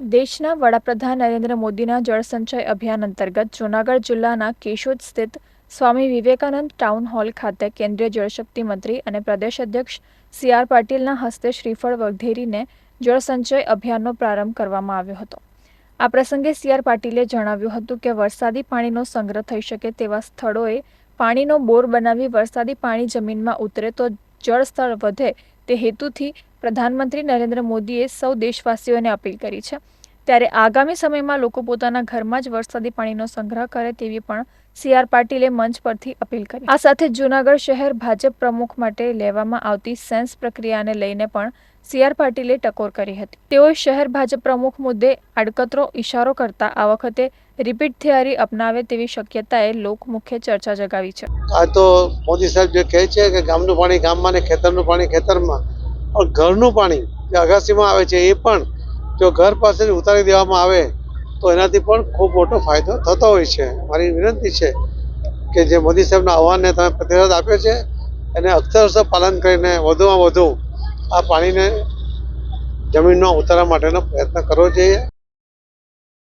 દેશના વડાપ્રધાન નરેન્દ્ર મોદીના જળસંચય અભિયાન અંતર્ગત જૂનાગઢ જિલ્લાના કેશોદ સ્થિત સ્વામી વિવેકાનંદ ટાઉન હોલ ખાતે કેન્દ્રીય જળશક્તિ મંત્રી અને પ્રદેશ અધ્યક્ષ સી આર પાટીલના હસ્તે શ્રીફળ વધેરીને જળસંચય અભિયાનનો પ્રારંભ કરવામાં આવ્યો હતો. આ પ્રસંગે સી આર પાટીલે જણાવ્યું હતું કે વરસાદી પાણીનો સંગ્રહ થઈ શકે તેવા સ્થળોએ પાણીનો બોર બનાવી વરસાદી પાણી જમીનમાં ઉતરે તો જળસ્તર વધે તે હેતુથી પ્રધાનમંત્રી નરેન્દ્ર મોદીએ સૌ દેશવાસીઓને અપીલ કરી છે. ત્યારે આગામી સમયમાં લોકો પોતાના ઘરમાં જ વરસાદી પાણીનો સંગ્રહ કરે તેવી પણ સી આર પાટીલે મંચ પરથી અપીલ કરી. આ સાથે જૂનાગઢ શહેર ભાજપ પ્રમુખ માટે લેવામાં આવતી સેન્સ પ્રક્રિયાને લઈને પણ સી આર પાટીલે ટકોર કરી હતી. તેઓએ શહેર ભાજપ પ્રમુખ મુદ્દે આડકતરો ઇશારો કરતા આ વખતે રિપીટ થિયરી અપનાવે તેવી શક્યતાએ લોકમુખે ચર્ચા જગાવી છે. આ તો મોદી સાહેબ જે કહે છે કે ગામનું પાણી ગામમાં ને ખેતરનું પાણી ખેતરમાં પણ ઘરનું પાણી જે અગાસીમાં આવે છે એ પણ જો ઘર પાસેથી ઉતારી દેવામાં આવે તો એનાથી પણ ખૂબ મોટો ફાયદો થતો હોય છે. મારી વિનંતી છે કે જે મોદી સાહેબના આહવાનને તમે પ્રતિસાદ આપ્યો છે, એને અક્ષરશ પાલન કરીને વધુમાં વધુ આ પાણીને જમીનમાં ઉતારવા માટેનો પ્રયત્ન કરવો જોઈએ.